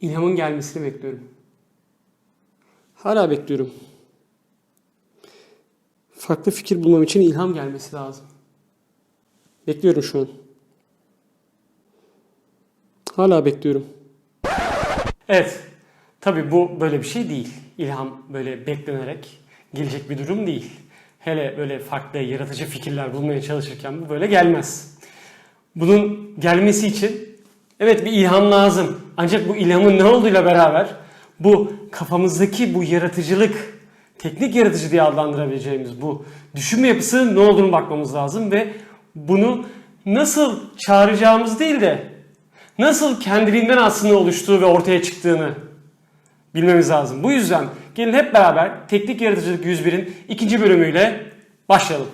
İlhamın gelmesini bekliyorum. Hala bekliyorum. Farklı fikir bulmam için ilham gelmesi lazım. Bekliyorum şu an. Hala bekliyorum. Evet. Tabii bu böyle bir şey değil. İlham böyle beklenerek gelecek bir durum değil. Hele böyle farklı yaratıcı fikirler bulmaya çalışırken bu böyle gelmez. Bunun gelmesi için evet bir ilham lazım. Ancak bu ilhamın ne olduğuyla beraber bu kafamızdaki bu yaratıcılık, teknik yaratıcı diye adlandırabileceğimiz bu düşünme yapısı ne olduğunu bakmamız lazım ve bunu nasıl çağıracağımız değil de nasıl kendiliğinden aslında oluştuğu ve ortaya çıktığını bilmemiz lazım. Bu yüzden gelin hep beraber Teknik Yaratıcılık 101'in ikinci bölümüyle başlayalım.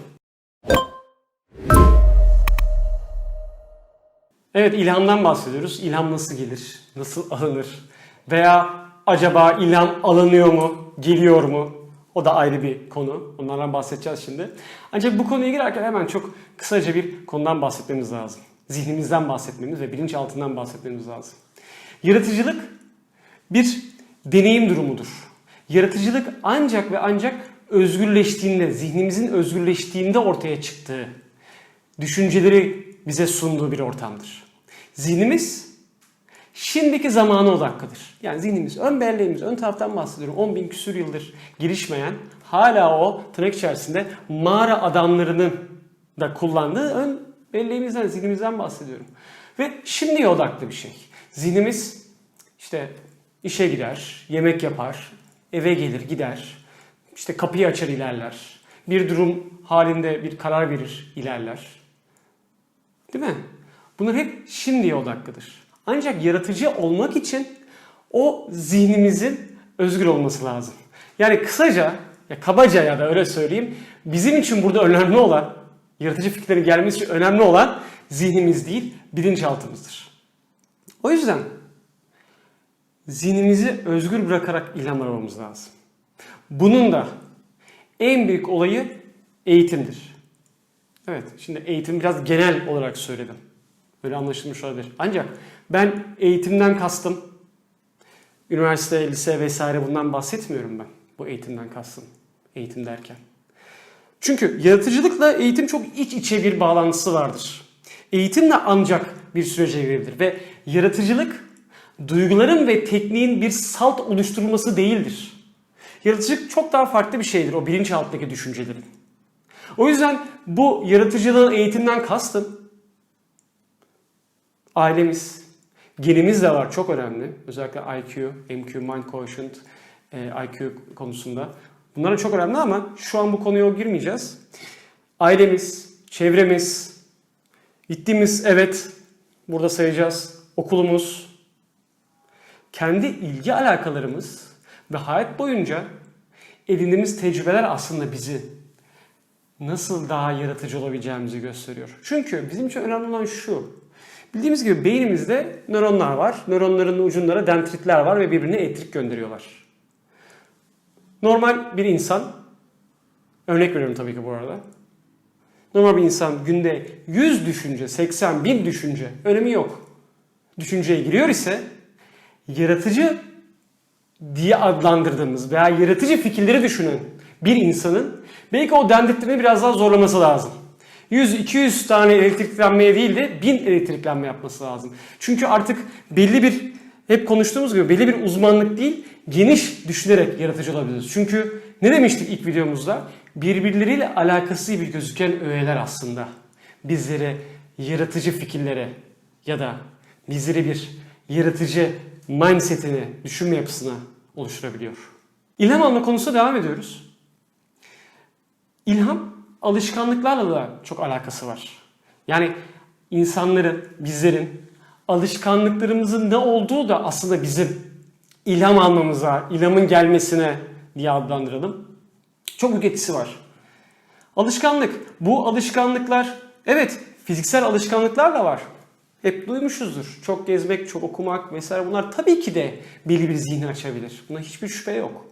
Evet ilhamdan bahsediyoruz. İlham nasıl gelir? Nasıl alınır? Veya acaba ilham alınıyor mu? Geliyor mu? O da ayrı bir konu. Onlardan bahsedeceğiz şimdi. Ancak bu konuya girerken hemen çok kısaca bir konudan bahsetmemiz lazım. Zihnimizden bahsetmemiz ve bilinçaltından bahsetmemiz lazım. Yaratıcılık bir deneyim durumudur. Yaratıcılık ancak ve ancak özgürleştiğinde, zihnimizin özgürleştiğinde ortaya çıktığı, düşünceleri bize sunduğu bir ortamdır. Zihnimiz şimdiki zamana odaklıdır. Yani zihnimiz, ön belleğimiz, ön taraftan bahsediyorum. 10 bin küsur yıldır gelişmeyen, hala o tırnak içerisinde mağara adamlarının da kullandığı ön belleğimizden, zihnimizden bahsediyorum. Ve şimdiye odaklı bir şey. Zihnimiz işte işe gider, yemek yapar, eve gelir, gider. işte kapıyı açar, ilerler. Bir durum halinde bir karar verir, ilerler. Değil mi? Bunlar hep şimdiye odaklıdır. Ancak yaratıcı olmak için o zihnimizin özgür olması lazım. Yani kısaca, ya kabaca ya da öyle söyleyeyim, bizim için burada önemli olan, yaratıcı fikirlerin gelmesi için önemli olan zihnimiz değil, bilinçaltımızdır. O yüzden zihnimizi özgür bırakarak ilham aramamız lazım. Bunun da en büyük olayı eğitimdir. Evet, şimdi eğitim biraz genel olarak söyledim. Böyle anlaşılmış olabilir. Ancak ben eğitimden kastım, üniversite, lise vesaire bundan bahsetmiyorum ben. Bu eğitimden kastım, eğitim derken. Çünkü yaratıcılıkla eğitim çok iç içe bir bağlantısı vardır. Eğitimle ancak bir sürece girebilir ve yaratıcılık duyguların ve tekniğin bir salt oluşturulması değildir. Yaratıcılık çok daha farklı bir şeydir o bilinçaltındaki düşüncelerin. O yüzden bu yaratıcılığın eğitimden kastım ailemiz, genimiz de var çok önemli. Özellikle IQ, MQ, Mind Quotient, e, IQ konusunda. Bunlar çok önemli ama şu an bu konuya girmeyeceğiz. Ailemiz, çevremiz, gittiğimiz evet burada sayacağız. Okulumuz, kendi ilgi alakalarımız ve hayat boyunca edindiğimiz tecrübeler aslında bizi nasıl daha yaratıcı olabileceğimizi gösteriyor. Çünkü bizim için önemli olan şu. Bildiğimiz gibi beynimizde nöronlar var. Nöronların ucunlara dendritler var ve birbirine elektrik gönderiyorlar. Normal bir insan, örnek veriyorum tabii ki bu arada. Normal bir insan günde 100 düşünce, 80 bin düşünce, önemi yok. Düşünceye giriyor ise yaratıcı diye adlandırdığımız veya yaratıcı fikirleri düşünen bir insanın belki o dendritlerini biraz daha zorlaması lazım. 100-200 tane elektriklenmeye değil de 1000 elektriklenme yapması lazım. Çünkü artık belli bir hep konuştuğumuz gibi belli bir uzmanlık değil geniş düşünerek yaratıcı olabiliriz. Çünkü ne demiştik ilk videomuzda? Birbirleriyle alakası gibi gözüken öğeler aslında bizlere yaratıcı fikirlere ya da bizleri bir yaratıcı mindsetini, düşünme yapısına oluşturabiliyor. İlham alma konusuna devam ediyoruz. İlham alışkanlıklarla da çok alakası var. Yani insanların, bizlerin alışkanlıklarımızın ne olduğu da aslında bizim ilham almamıza, ilhamın gelmesine diye adlandıralım. Çok büyük etkisi var. Alışkanlık. Bu alışkanlıklar evet fiziksel alışkanlıklar da var. Hep duymuşuzdur. Çok gezmek, çok okumak vesaire bunlar tabii ki de belli bir zihni açabilir. Buna hiçbir şüphe yok.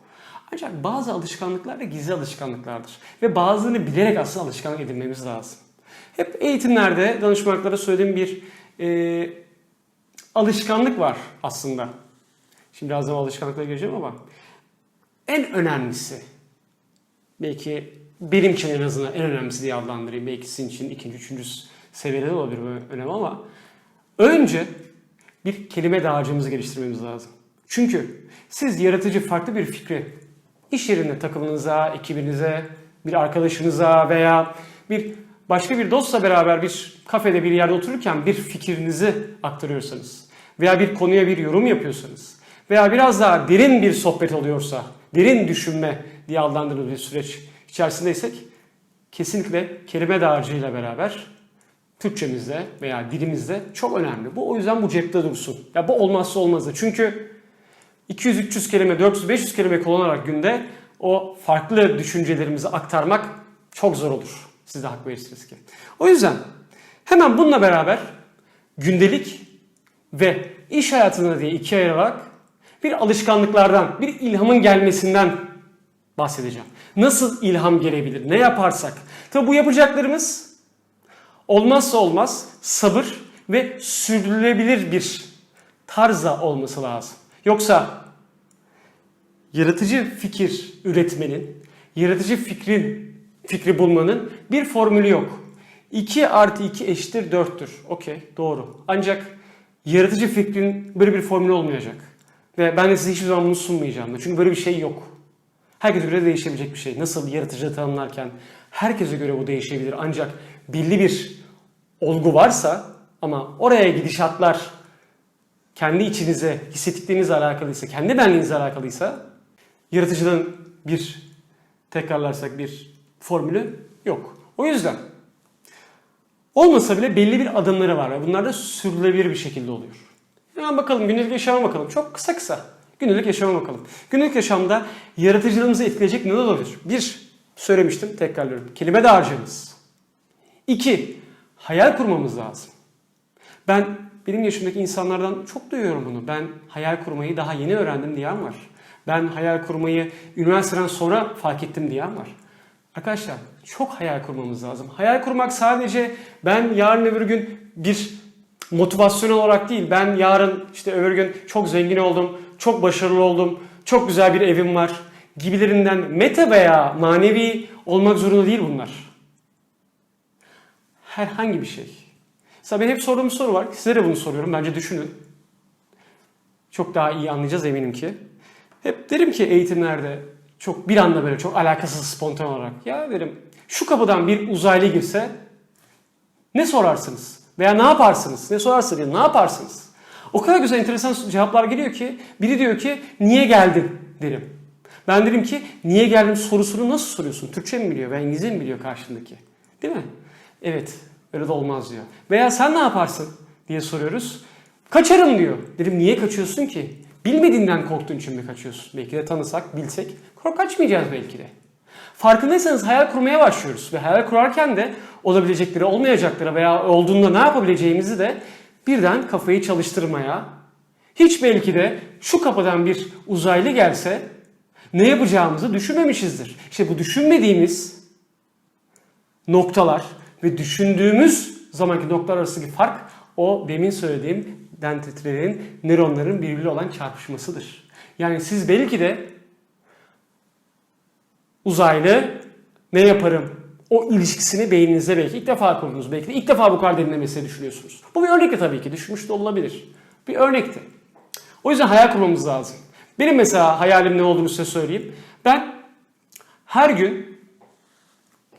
Ancak bazı alışkanlıklar da gizli alışkanlıklardır. Ve bazılarını bilerek aslında alışkanlık edinmemiz lazım. Hep eğitimlerde, danışmanlıklarda söylediğim bir e, alışkanlık var aslında. Şimdi birazdan alışkanlıklara gireceğim ama en önemlisi belki benim için en azından en önemlisi diye adlandırayım. Belki sizin için ikinci, üçüncü seviyede de olabilir böyle önemli ama önce bir kelime dağarcığımızı geliştirmemiz lazım. Çünkü siz yaratıcı farklı bir fikri iş yerinde takımınıza, ekibinize, bir arkadaşınıza veya bir başka bir dostla beraber bir kafede bir yerde otururken bir fikrinizi aktarıyorsanız veya bir konuya bir yorum yapıyorsanız veya biraz daha derin bir sohbet oluyorsa, derin düşünme diye adlandırdığımız bir süreç içerisindeysek kesinlikle kelime dağarcığıyla beraber Türkçemizde veya dilimizde çok önemli. Bu o yüzden bu cepte dursun. Ya bu olmazsa olmazı. Çünkü 200-300 kelime, 400-500 kelime kullanarak günde o farklı düşüncelerimizi aktarmak çok zor olur. Siz de hak verirsiniz ki. O yüzden hemen bununla beraber gündelik ve iş hayatını diye ikiye ayırarak bir alışkanlıklardan, bir ilhamın gelmesinden bahsedeceğim. Nasıl ilham gelebilir? Ne yaparsak? Tabi bu yapacaklarımız olmazsa olmaz sabır ve sürdürülebilir bir tarzda olması lazım. Yoksa yaratıcı fikir üretmenin, yaratıcı fikrin fikri bulmanın bir formülü yok. 2 artı 2 eşittir 4'tür. Okey doğru. Ancak yaratıcı fikrin böyle bir formülü olmayacak. Ve ben de size hiçbir zaman bunu sunmayacağım. da. Çünkü böyle bir şey yok. Herkese göre değişebilecek bir şey. Nasıl yaratıcı tanımlarken herkese göre bu değişebilir. Ancak belli bir olgu varsa ama oraya gidişatlar kendi içinize hissettiklerinizle alakalıysa, kendi benliğinizle alakalıysa yaratıcılığın bir tekrarlarsak bir formülü yok. O yüzden olmasa bile belli bir adımları var ve bunlar da sürdürülebilir bir şekilde oluyor. Hemen bakalım günlük yaşama bakalım. Çok kısa kısa. Günlük yaşama bakalım. Günlük yaşamda yaratıcılığımızı etkileyecek neler olabilir? Bir, söylemiştim tekrarlıyorum. Kelime dağarcığımız. İki, hayal kurmamız lazım. Ben benim yaşımdaki insanlardan çok duyuyorum bunu. Ben hayal kurmayı daha yeni öğrendim diyen var. Ben hayal kurmayı üniversiteden sonra fark ettim diyen var. Arkadaşlar çok hayal kurmamız lazım. Hayal kurmak sadece ben yarın öbür gün bir motivasyon olarak değil. Ben yarın işte öbür gün çok zengin oldum, çok başarılı oldum, çok güzel bir evim var gibilerinden meta veya manevi olmak zorunda değil bunlar. Herhangi bir şey. Mesela benim hep sorduğum bir soru var. Size de bunu soruyorum. Bence düşünün. Çok daha iyi anlayacağız eminim ki. Hep derim ki eğitimlerde çok bir anda böyle çok alakasız spontan olarak ya derim şu kapıdan bir uzaylı girse ne sorarsınız? Veya ne yaparsınız? Ne sorarsınız ne yaparsınız? O kadar güzel enteresan cevaplar geliyor ki biri diyor ki niye geldin derim. Ben derim ki niye geldim sorusunu nasıl soruyorsun? Türkçe mi biliyor veya İngilizce mi biliyor karşındaki? Değil mi? Evet öyle de olmaz diyor. Veya sen ne yaparsın diye soruyoruz. Kaçarım diyor. Dedim niye kaçıyorsun ki? Bilmediğinden korktuğun için mi kaçıyorsun? Belki de tanısak, bilsek kork kaçmayacağız belki de. Farkındaysanız hayal kurmaya başlıyoruz ve hayal kurarken de olabilecekleri, olmayacakları veya olduğunda ne yapabileceğimizi de birden kafayı çalıştırmaya, hiç belki de şu kapıdan bir uzaylı gelse ne yapacağımızı düşünmemişizdir. İşte bu düşünmediğimiz noktalar ve düşündüğümüz zamanki noktalar arasındaki fark o demin söylediğim dendritlerin, nöronların birbiriyle olan çarpışmasıdır. Yani siz belki de uzaylı ne yaparım o ilişkisini beyninizde belki ilk defa kurdunuz. Belki de ilk defa bu kadar derinlemesine düşünüyorsunuz. Bu bir örnekti tabii ki. Düşünmüş de olabilir. Bir örnekti. O yüzden hayal kurmamız lazım. Benim mesela hayalim ne olduğunu size söyleyeyim. Ben her gün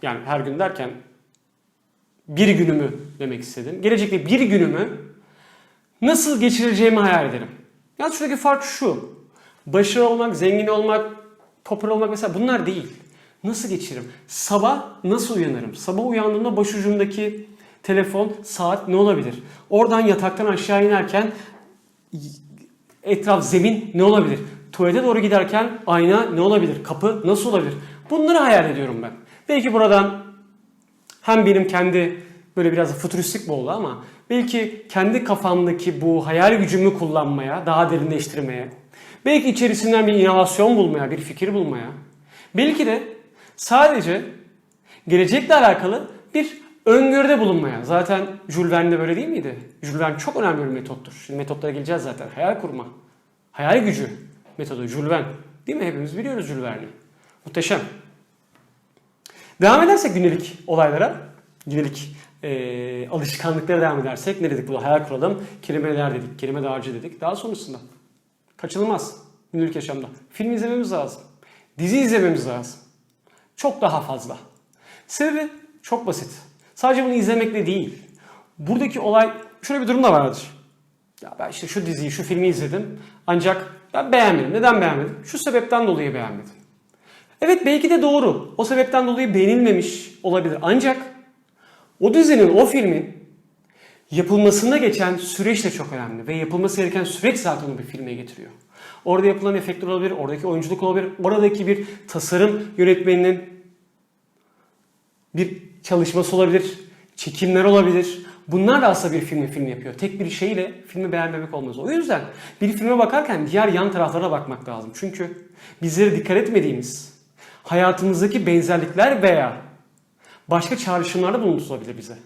yani her gün derken bir günümü demek istedim. Gelecekte bir günümü nasıl geçireceğimi hayal ederim. Ya şuradaki fark şu. Başarılı olmak, zengin olmak, popüler olmak mesela bunlar değil. Nasıl geçiririm? Sabah nasıl uyanırım? Sabah uyandığımda başucumdaki telefon, saat ne olabilir? Oradan yataktan aşağı inerken etraf, zemin ne olabilir? Tuvalete doğru giderken ayna ne olabilir? Kapı nasıl olabilir? Bunları hayal ediyorum ben. Belki buradan hem benim kendi böyle biraz futuristik mi oldu ama belki kendi kafamdaki bu hayal gücümü kullanmaya, daha derinleştirmeye, belki içerisinden bir inovasyon bulmaya, bir fikir bulmaya, belki de sadece gelecekle alakalı bir öngörüde bulunmaya. Zaten Jules Verne de böyle değil miydi? Jules Verne çok önemli bir metottur. Şimdi metotlara geleceğiz zaten. Hayal kurma. Hayal gücü metodu Jules Verne. Değil mi? Hepimiz biliyoruz Jules Verne'i. Muhteşem. Devam edersek günlük olaylara, günlük e, alışkanlıklara devam edersek ne dedik burada? Hayal kuralım, kelimeler dedik, kelime dağarcığı dedik. Daha sonrasında kaçınılmaz günlük yaşamda. Film izlememiz lazım. Dizi izlememiz lazım. Çok daha fazla. Sebebi çok basit. Sadece bunu izlemekle değil. Buradaki olay şöyle bir durum da vardır. Ya ben işte şu diziyi, şu filmi izledim. Ancak ben beğenmedim. Neden beğenmedim? Şu sebepten dolayı beğenmedim. Evet belki de doğru. O sebepten dolayı beğenilmemiş olabilir. Ancak o dizinin, o filmin yapılmasında geçen süreç de çok önemli. Ve yapılması gereken süreç zaten onu bir filme getiriyor. Orada yapılan efektler olabilir, oradaki oyunculuk olabilir, oradaki bir tasarım yönetmeninin bir çalışması olabilir, çekimler olabilir. Bunlar da aslında bir filmi film yapıyor. Tek bir şeyle filmi beğenmemek olmaz. O yüzden bir filme bakarken diğer yan taraflara bakmak lazım. Çünkü bizlere dikkat etmediğimiz hayatımızdaki benzerlikler veya başka çağrışımlarda bulunturulabilir bize.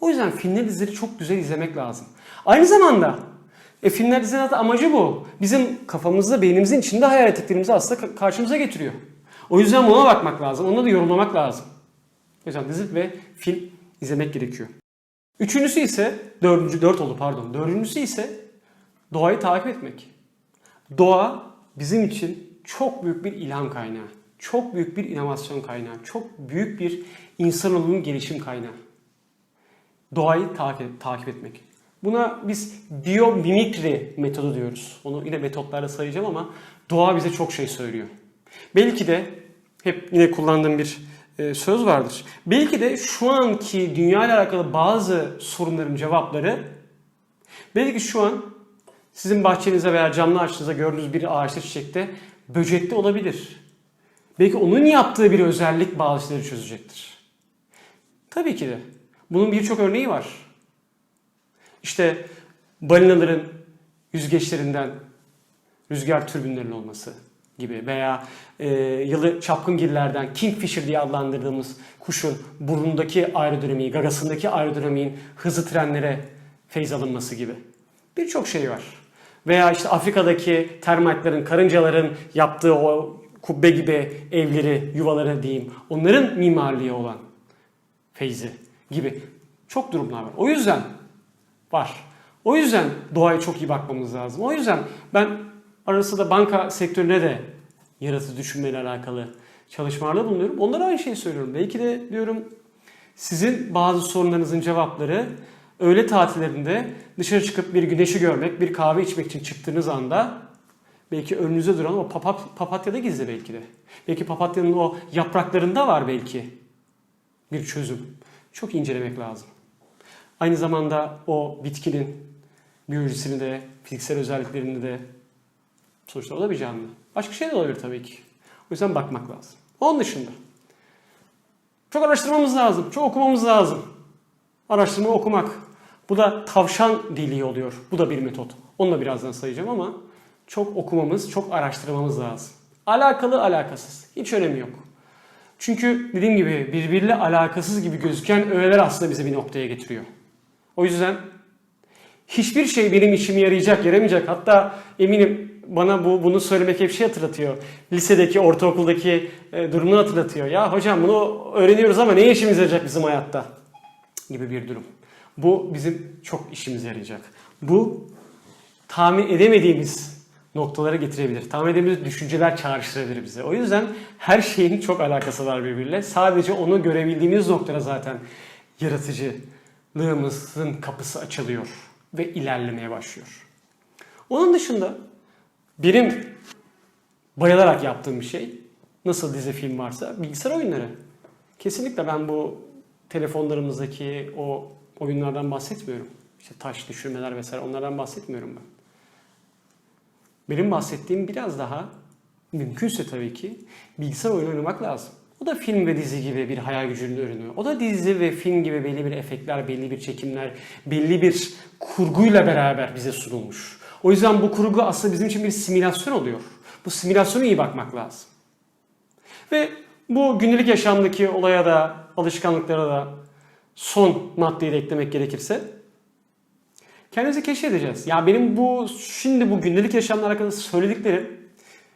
O yüzden filmleri dizileri çok güzel izlemek lazım. Aynı zamanda e, filmler dizilerin amacı bu. Bizim kafamızda, beynimizin içinde hayal ettiklerimizi aslında ka- karşımıza getiriyor. O yüzden buna bakmak lazım. Onu da yorumlamak lazım. O yüzden dizi ve film izlemek gerekiyor. Üçüncüsü ise, dördüncü, dört oldu pardon. Dördüncüsü ise doğayı takip etmek. Doğa bizim için çok büyük bir ilham kaynağı. Çok büyük bir inovasyon kaynağı. Çok büyük bir insanoğlunun gelişim kaynağı. Doğayı takip, takip etmek. Buna biz biyomimikri metodu diyoruz. Onu yine metotlarla sayacağım ama doğa bize çok şey söylüyor. Belki de hep yine kullandığım bir e, söz vardır. Belki de şu anki dünya ile alakalı bazı sorunların cevapları belki şu an sizin bahçenize veya camlı ağaçınıza gördüğünüz bir ağaçta çiçekte böcekte olabilir. Belki onun yaptığı bir özellik şeyleri çözecektir. Tabii ki de. Bunun birçok örneği var. İşte balinaların yüzgeçlerinden rüzgar türbinlerinin olması gibi veya e, yılı çapkıngillerden kingfisher diye adlandırdığımız kuşun burnundaki aerodinamiği, gagasındaki aerodinamiğin hızlı trenlere feyz alınması gibi. Birçok şey var. Veya işte Afrika'daki termitlerin, karıncaların yaptığı o kubbe gibi evleri, yuvaları diyeyim. Onların mimarlığı olan feyzi gibi çok durumlar var. O yüzden var. O yüzden doğaya çok iyi bakmamız lazım. O yüzden ben arası da banka sektörüne de yaratıcı düşünmeyle alakalı çalışmalarda bulunuyorum. Onlara aynı şeyi söylüyorum. Belki de diyorum sizin bazı sorunlarınızın cevapları öğle tatillerinde dışarı çıkıp bir güneşi görmek, bir kahve içmek için çıktığınız anda belki önünüze duran o papat, papatyada gizli belki de. Belki papatyanın o yapraklarında var belki bir çözüm. Çok incelemek lazım. Aynı zamanda o bitkinin biyolojisini de, fiziksel özelliklerini de sonuçta o da. Başka şey de olabilir tabii ki. O yüzden bakmak lazım. Onun dışında çok araştırmamız lazım, çok okumamız lazım. Araştırma okumak. Bu da tavşan dili oluyor. Bu da bir metot. Onu da birazdan sayacağım ama çok okumamız, çok araştırmamız lazım. Alakalı, alakasız. Hiç önemi yok. Çünkü dediğim gibi birbiriyle alakasız gibi gözüken öğeler aslında bizi bir noktaya getiriyor. O yüzden hiçbir şey benim işime yarayacak, yaramayacak. Hatta eminim bana bu bunu söylemek hep şey hatırlatıyor. Lisedeki, ortaokuldaki e, durumunu hatırlatıyor. Ya hocam bunu öğreniyoruz ama ne işimize yarayacak bizim hayatta? Gibi bir durum. Bu bizim çok işimize yarayacak. Bu tahmin edemediğimiz noktalara getirebilir. Tahmin edemediğimiz düşünceler çağrıştırabilir bize. O yüzden her şeyin çok alakası var birbiriyle. Sadece onu görebildiğimiz noktada zaten yaratıcılığımızın kapısı açılıyor ve ilerlemeye başlıyor. Onun dışında benim bayılarak yaptığım bir şey nasıl dizi film varsa bilgisayar oyunları. Kesinlikle ben bu telefonlarımızdaki o oyunlardan bahsetmiyorum. İşte taş düşürmeler vesaire onlardan bahsetmiyorum ben. Benim bahsettiğim biraz daha mümkünse tabii ki bilgisayar oyunu oynamak lazım. O da film ve dizi gibi bir hayal gücünün ürünü. O da dizi ve film gibi belli bir efektler, belli bir çekimler, belli bir kurguyla beraber bize sunulmuş. O yüzden bu kurgu aslında bizim için bir simülasyon oluyor. Bu simülasyona iyi bakmak lazım. Ve bu günlük yaşamdaki olaya da, alışkanlıklara da son maddeyi de eklemek gerekirse Kendimizi keşfedeceğiz. Ya benim bu şimdi bu gündelik yaşamla alakalı söylediklerim,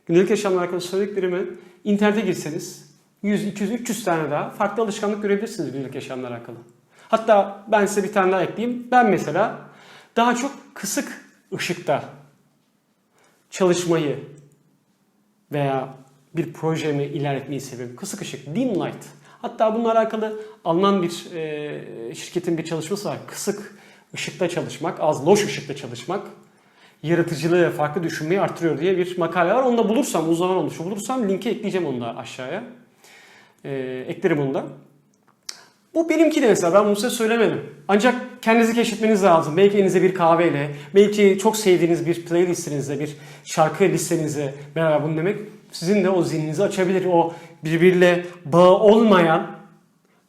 gündelik yaşamla alakalı söylediklerimi internete girseniz 100, 200, 300 tane daha farklı alışkanlık görebilirsiniz gündelik yaşamla alakalı. Hatta ben size bir tane daha ekleyeyim. Ben mesela daha çok kısık ışıkta çalışmayı veya bir projemi ilerletmeyi seviyorum. Kısık ışık, dim light. Hatta bununla alakalı Alman bir e, şirketin bir çalışması var. Kısık ışıkta çalışmak, az loş ışıkta çalışmak yaratıcılığı ve farklı düşünmeyi artırıyor diye bir makale var. Onu da bulursam, uzun zaman olmuş bulursam linki ekleyeceğim onu da aşağıya. E, eklerim onu da. Bu benimki de mesela ben bunu size söylemedim. Ancak kendinizi keşfetmeniz lazım. Belki elinize bir kahveyle, belki çok sevdiğiniz bir playlistinizle, bir şarkı listenizle beraber bunu demek sizin de o zihninizi açabilir. O birbiriyle bağı olmayan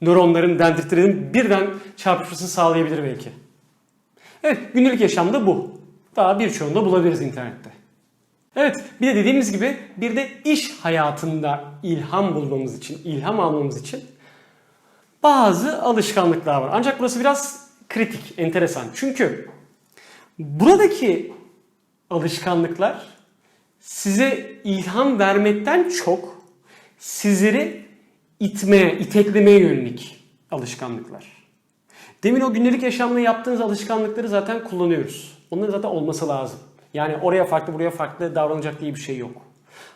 nöronların, dendritlerin birden çarpışmasını sağlayabilir belki. Evet, günlük yaşamda bu. Daha birçoğunu da bulabiliriz internette. Evet, bir de dediğimiz gibi bir de iş hayatında ilham bulmamız için, ilham almamız için bazı alışkanlıklar var. Ancak burası biraz kritik, enteresan. Çünkü buradaki alışkanlıklar size ilham vermekten çok sizleri itmeye, iteklemeye yönelik alışkanlıklar. Demin o günlük yaşamda yaptığınız alışkanlıkları zaten kullanıyoruz. Onların zaten olması lazım. Yani oraya farklı buraya farklı davranacak diye bir şey yok.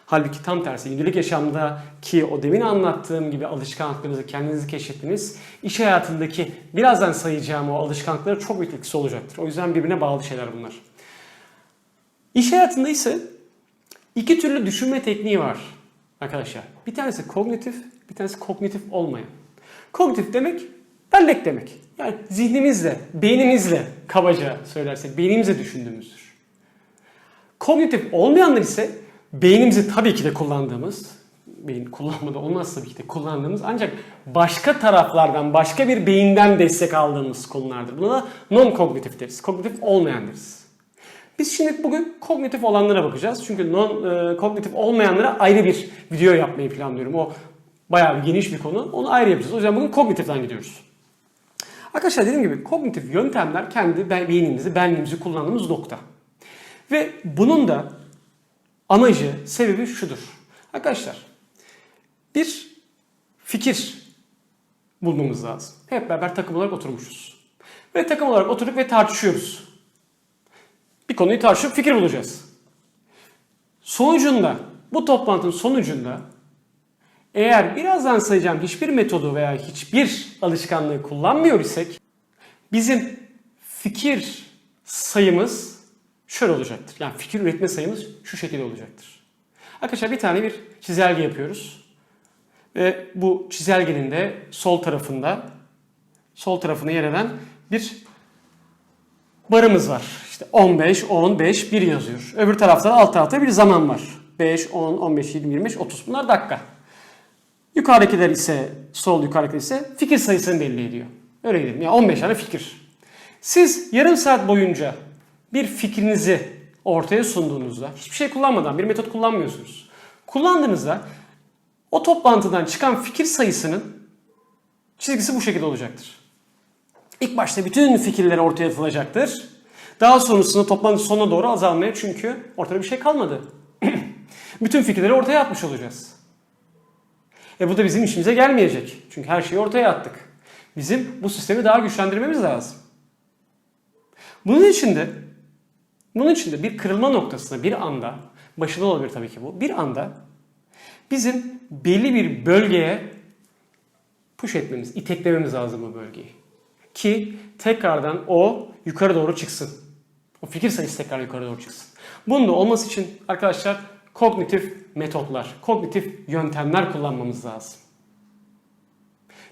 Halbuki tam tersi gündelik yaşamdaki o demin anlattığım gibi alışkanlıklarınızı kendinizi keşfettiniz. İş hayatındaki birazdan sayacağım o alışkanlıklara çok büyük etkisi olacaktır. O yüzden birbirine bağlı şeyler bunlar. İş hayatında ise iki türlü düşünme tekniği var arkadaşlar. Bir tanesi kognitif, bir tanesi kognitif olmayan. Kognitif demek bellek demek. Yani zihnimizle, beynimizle kabaca söylersek beynimizle düşündüğümüzdür. Kognitif olmayanlar ise beynimizi tabii ki de kullandığımız, beyin kullanmada olmaz tabii ki de kullandığımız ancak başka taraflardan, başka bir beyinden destek aldığımız konulardır. Buna da non-kognitif deriz. Kognitif olmayan deriz. Biz şimdi bugün kognitif olanlara bakacağız. Çünkü non e, kognitif olmayanlara ayrı bir video yapmayı planlıyorum. O bayağı geniş bir konu. Onu ayrı yapacağız. O yüzden bugün kognitiften gidiyoruz. Arkadaşlar dediğim gibi kognitif yöntemler kendi beynimizi, benliğimizi kullandığımız nokta. Ve bunun da amacı, sebebi şudur. Arkadaşlar bir fikir bulmamız lazım. Hep beraber takım olarak oturmuşuz. Ve takım olarak oturduk ve tartışıyoruz. Bir konuyu tartışıp fikir bulacağız. Sonucunda, bu toplantının sonucunda eğer birazdan sayacağım hiçbir metodu veya hiçbir alışkanlığı kullanmıyor isek bizim fikir sayımız şöyle olacaktır. Yani fikir üretme sayımız şu şekilde olacaktır. Arkadaşlar bir tane bir çizelge yapıyoruz. Ve bu çizelgenin de sol tarafında sol tarafına yer eden bir barımız var. İşte 15, 10, 5, 1 yazıyor. Öbür tarafta da alt tarafta bir zaman var. 5, 10, 15, 20, 25, 30. Bunlar dakika. Yukarıdakiler ise sol yukarıdakiler ise fikir sayısını belli ediyor. Öyle diyelim. Yani 15 tane fikir. Siz yarım saat boyunca bir fikrinizi ortaya sunduğunuzda hiçbir şey kullanmadan bir metot kullanmıyorsunuz. Kullandığınızda o toplantıdan çıkan fikir sayısının çizgisi bu şekilde olacaktır. İlk başta bütün fikirler ortaya atılacaktır. Daha sonrasında toplantı sonuna doğru azalmaya çünkü ortada bir şey kalmadı. bütün fikirleri ortaya atmış olacağız. E bu da bizim işimize gelmeyecek. Çünkü her şeyi ortaya attık. Bizim bu sistemi daha güçlendirmemiz lazım. Bunun için de bunun için de bir kırılma noktasına bir anda, başında olabilir tabii ki bu, bir anda bizim belli bir bölgeye push etmemiz, iteklememiz lazım o bölgeyi. Ki tekrardan o yukarı doğru çıksın. O fikir sayısı tekrar yukarı doğru çıksın. Bunun da olması için arkadaşlar kognitif metotlar, kognitif yöntemler kullanmamız lazım.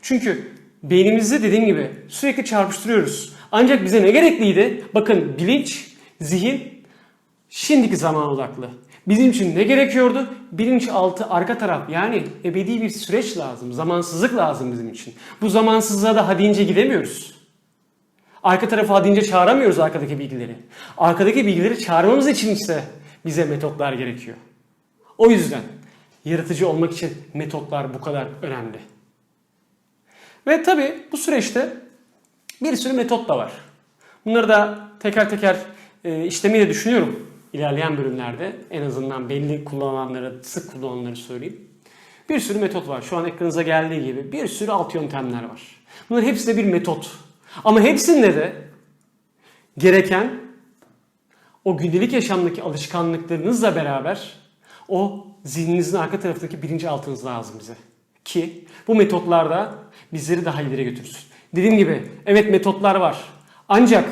Çünkü beynimizi dediğim gibi sürekli çarpıştırıyoruz. Ancak bize ne gerekliydi? Bakın bilinç, zihin şimdiki zaman odaklı. Bizim için ne gerekiyordu? Bilinçaltı arka taraf yani ebedi bir süreç lazım. Zamansızlık lazım bizim için. Bu zamansızlığa da hadince gidemiyoruz. Arka tarafı hadince çağıramıyoruz arkadaki bilgileri. Arkadaki bilgileri çağırmamız için ise bize metotlar gerekiyor. O yüzden yaratıcı olmak için metotlar bu kadar önemli. Ve tabi bu süreçte bir sürü metot da var. Bunları da teker teker e, işlemeyi düşünüyorum ilerleyen bölümlerde. En azından belli kullananlara, sık kullananları söyleyeyim. Bir sürü metot var. Şu an ekranınıza geldiği gibi bir sürü alt yöntemler var. Bunların hepsi de bir metot. Ama hepsinde de gereken o gündelik yaşamdaki alışkanlıklarınızla beraber o zihninizin arka tarafındaki bilinçaltınız lazım bize. Ki bu metotlarda bizleri daha ileri götürsün. Dediğim gibi evet metotlar var. Ancak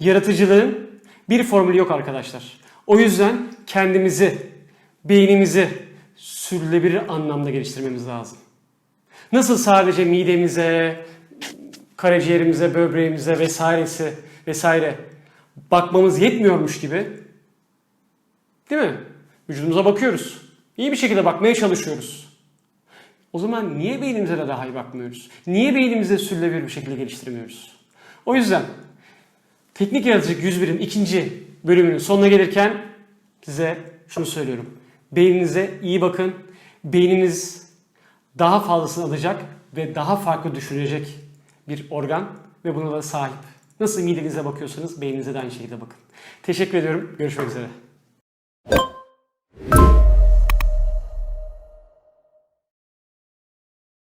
yaratıcılığın bir formülü yok arkadaşlar. O yüzden kendimizi, beynimizi sürülebilir anlamda geliştirmemiz lazım. Nasıl sadece midemize, karaciğerimize, böbreğimize vesairesi vesaire bakmamız yetmiyormuş gibi değil mi? Vücudumuza bakıyoruz. İyi bir şekilde bakmaya çalışıyoruz. O zaman niye beynimize de daha iyi bakmıyoruz? Niye beynimize sürülebilir bir şekilde geliştirmiyoruz? O yüzden Teknik Yaratıcılık 101'in ikinci bölümünün sonuna gelirken size şunu söylüyorum. Beyninize iyi bakın. Beyniniz daha fazlasını alacak ve daha farklı düşünecek bir organ ve buna da sahip. Nasıl midenize bakıyorsanız beyninize de aynı şekilde bakın. Teşekkür ediyorum. Görüşmek üzere.